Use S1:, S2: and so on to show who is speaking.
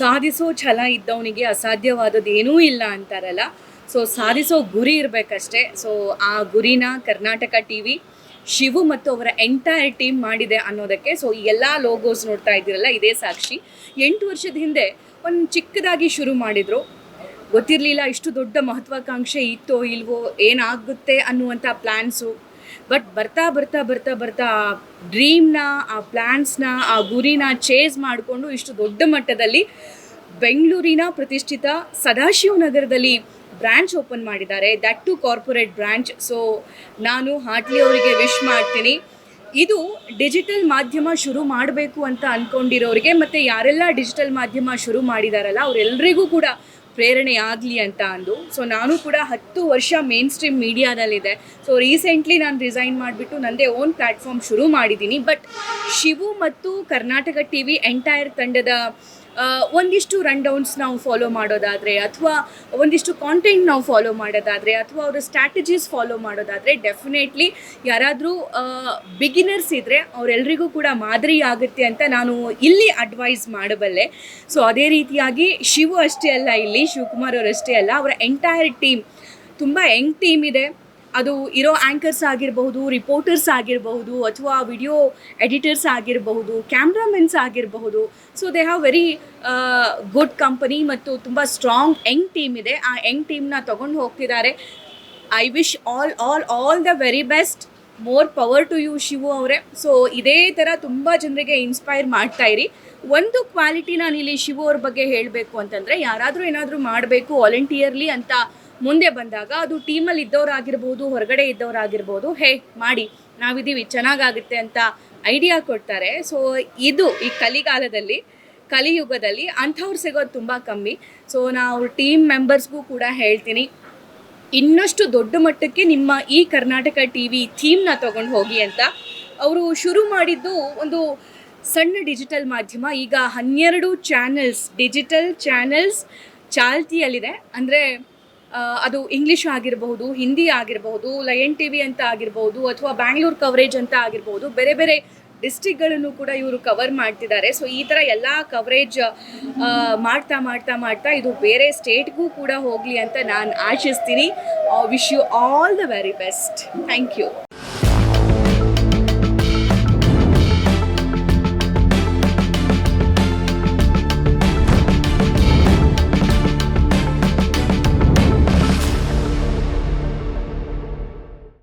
S1: ಸಾಧಿಸೋ ಛಲ ಇದ್ದವನಿಗೆ ಅಸಾಧ್ಯವಾದದ್ದು ಏನೂ ಇಲ್ಲ ಅಂತಾರಲ್ಲ. ಸೊ ಸಾಧಿಸೋ ಗುರಿ ಇರಬೇಕಷ್ಟೇ. ಸೊ ಆ ಗುರಿನ ಕರ್ನಾಟಕ ಟಿ ವಿ ಶಿವು ಮತ್ತು ಅವರ ಎಂಟೈರ್ ಟೀಮ್ ಮಾಡಿದೆ ಅನ್ನೋದಕ್ಕೆ. ಸೊ ಈ ಎಲ್ಲ ಲೋಗೋಸ್ ನೋಡ್ತಾ ಇದ್ದೀರಲ್ಲ, ಇದೇ ಸಾಕ್ಷಿ. ಎಂಟು ವರ್ಷದ ಹಿಂದೆ ಒಂದು ಚಿಕ್ಕದಾಗಿ ಶುರು ಮಾಡಿದರು. ಗೊತ್ತಿರಲಿಲ್ಲ ಇಷ್ಟು ದೊಡ್ಡ ಮಹತ್ವಾಕಾಂಕ್ಷೆ ಇತ್ತೋ ಇಲ್ವೋ, ಏನಾಗುತ್ತೆ ಅನ್ನುವಂಥ ಪ್ಲ್ಯಾನ್ಸು ಬಟ್ ಬರ್ತಾ ಬರ್ತಾ ಬರ್ತಾ ಬರ್ತಾ ಆ ಡ್ರೀಮ್ನ ಆ ಪ್ಲ್ಯಾನ್ಸ್ನ ಆ ಗುರಿನ ಚೇಸ್ ಮಾಡಿಕೊಂಡು ಇಷ್ಟು ದೊಡ್ಡ ಮಟ್ಟದಲ್ಲಿ ಬೆಂಗಳೂರಿನ ಪ್ರತಿಷ್ಠಿತ ಸದಾಶಿವ ನಗರದಲ್ಲಿ ಬ್ರ್ಯಾಂಚ್ ಓಪನ್ ಮಾಡಿದ್ದಾರೆ. That too corporate branch so ನಾನು ಹಾಟ್ಲಿ ಅವರಿಗೆ ವಿಶ್ ಮಾಡ್ತೀನಿ. ಇದು ಡಿಜಿಟಲ್ ಮಾಧ್ಯಮ ಶುರು ಮಾಡಬೇಕು ಅಂತ ಅಂದ್ಕೊಂಡಿರೋರಿಗೆ ಮತ್ತು ಯಾರೆಲ್ಲ ಡಿಜಿಟಲ್ ಮಾಧ್ಯಮ ಶುರು ಮಾಡಿದಾರಲ್ಲ ಅವರೆಲ್ಲರಿಗೂ ಕೂಡ ಪ್ರೇರಣೆ ಆಗಲಿ ಅಂತ ಅಂದು. ಸೊ ನಾನು ಕೂಡ ಹತ್ತು ವರ್ಷ ಮೇನ್ ಸ್ಟ್ರೀಮ್ ಮೀಡಿಯಾದಲ್ಲಿದೆ ಸೊ ರೀಸೆಂಟ್ಲಿ ನಾನು ರಿಸೈನ್ ಮಾಡಿಬಿಟ್ಟು ನನ್ನದೇ ಓನ್ ಪ್ಲ್ಯಾಟ್ಫಾರ್ಮ್ ಶುರು ಮಾಡಿದ್ದೀನಿ. ಬಟ್ ಶಿವು ಮತ್ತು ಕರ್ನಾಟಕ ಟಿ ವಿ ಎಂಟೈರ್ ತಂಡದ ಒಂದಿಷ್ಟು ರನ್ ಡೌನ್ಸ್ ನಾವು ಫಾಲೋ ಮಾಡೋದಾದರೆ ಅಥವಾ ಒಂದಿಷ್ಟು ಕಾಂಟೆಂಟ್ ನಾವು ಫಾಲೋ ಮಾಡೋದಾದರೆ ಅಥವಾ ಅವರ ಸ್ಟ್ರಾಟಜೀಸ್ ಫಾಲೋ ಮಾಡೋದಾದರೆ ಡೆಫಿನೆಟ್ಲಿ ಯಾರಾದರೂ ಬಿಗಿನರ್ಸ್ ಇದ್ದರೆ ಅವರೆಲ್ಲರಿಗೂ ಕೂಡ ಮಾದರಿ ಆಗುತ್ತೆ ಅಂತ ನಾನು ಇಲ್ಲಿ ಅಡ್ವೈಸ್ ಮಾಡಬಲ್ಲೆ. ಸೊ ಅದೇ ರೀತಿಯಾಗಿ ಶಿವು ಅಷ್ಟೇ ಅಲ್ಲ ಇಲ್ಲಿ. ಶಿವಕುಮಾರ್ ಅವರಷ್ಟೇ ಅಲ್ಲ, ಅವರ ಎಂಟೈರ್ ಟೀಮ್ ತುಂಬ ಯಂಗ್ ಟೀಮ್ ಇದೆ. ಅದು ಇರೋ ಆ್ಯಂಕರ್ಸ್ ಆಗಿರಬಹುದು ರಿಪೋರ್ಟರ್ಸ್ ಆಗಿರಬಹುದು, ಅಥವಾ ವಿಡಿಯೋ ಎಡಿಟರ್ಸ್ ಆಗಿರಬಹುದು ಕ್ಯಾಮ್ರಾಮೆನ್ಸ್ ಆಗಿರಬಹುದು. So they have very good company ಮತ್ತು ತುಂಬ ಸ್ಟ್ರಾಂಗ್ ಯಂಗ್ ಟೀಮ್ ಇದೆ. ಆ ಯಂಗ್ ಟೀಮ್ನ ತೊಗೊಂಡು ಹೋಗ್ತಿದ್ದಾರೆ. I wish all all all the very best more power to you Shivu ಅವರೇ. ಸೊ ಇದೇ ಥರ ತುಂಬ ಜನರಿಗೆ ಇನ್ಸ್ಪೈರ್ ಮಾಡ್ತಾ ಇರಿ. ಒಂದು ಕ್ವಾಲಿಟಿ ಇಲ್ಲಿ ಶಿವು ಅವ್ರ ಬಗ್ಗೆ ಹೇಳಬೇಕು ಅಂತಂದರೆ, ಯಾರಾದರೂ ಏನಾದರೂ ಮಾಡಬೇಕು ವಾಲಂಟಿಯರ್ಲಿ ಅಂತ ಮುಂದೆ ಬಂದಾಗ, ಅದು ಟೀಮಲ್ಲಿ ಇದ್ದವರಾಗಿರ್ಬೋದು, ಹೊರಗಡೆ ಇದ್ದವರಾಗಿರ್ಬೋದು, ಹೇ, ಮಾಡಿ, ನಾವಿದ್ದೀವಿ, ಚೆನ್ನಾಗಾಗುತ್ತೆ ಅಂತ ಐಡಿಯಾ ಕೊಡ್ತಾರೆ. ಸೊ ಇದು ಈ ಕಲಿಗಾಲದಲ್ಲಿ, ಕಲಿಯುಗದಲ್ಲಿ ಅಂಥವ್ರು ಸಿಗೋದು ತುಂಬ ಕಮ್ಮಿ. ಸೊ ನಾವು ಟೀಮ್ ಮೆಂಬರ್ಸ್ಗೂ ಕೂಡ ಹೇಳ್ತೀನಿ. ಇನ್ನಷ್ಟು ದೊಡ್ಡ ಮಟ್ಟಕ್ಕೆ ನಿಮ್ಮ ಈ ಕರ್ನಾಟಕ ಟಿ ವಿ ಥೀಮ್ನ ತಗೊಂಡು ಹೋಗಿ ಅಂತ ಅವರು ಶುರು ಮಾಡಿದ್ದು ಒಂದು ಸಣ್ಣ ಡಿಜಿಟಲ್ ಮಾಧ್ಯಮ. ಈಗ ಹನ್ನೆರಡು ಚಾನೆಲ್ಸ್, ಡಿಜಿಟಲ್ ಚಾನೆಲ್ಸ್ ಚಾಲ್ತಿಯಲ್ಲಿದೆ. ಅಂದರೆ ಅದು ಇಂಗ್ಲೀಷ್ ಆಗಿರಬಹುದು, ಹಿಂದಿ ಆಗಿರಬಹುದು, ಲಯನ್ ಟಿ ವಿ ಅಂತ ಆಗಿರ್ಬೋದು ಅಥವಾ ಬ್ಯಾಂಗ್ಳೂರ್ ಕವರೇಜ್ ಅಂತ ಆಗಿರ್ಬೋದು ಬೇರೆ ಬೇರೆ ಡಿಸ್ಟಿಕ್ಗಳನ್ನು ಕೂಡ ಇವರು ಕವರ್ ಮಾಡ್ತಿದ್ದಾರೆ. ಸೊ ಈ ಥರ ಎಲ್ಲ ಕವರೇಜ್ ಮಾಡ್ತಾ ಮಾಡ್ತಾ ಮಾಡ್ತಾ ಇದು ಬೇರೆ ಸ್ಟೇಟ್ಗೂ ಕೂಡ ಹೋಗಲಿ ಅಂತ ನಾನು ಆಶಿಸ್ತೀನಿ. Wish you all the very best thank you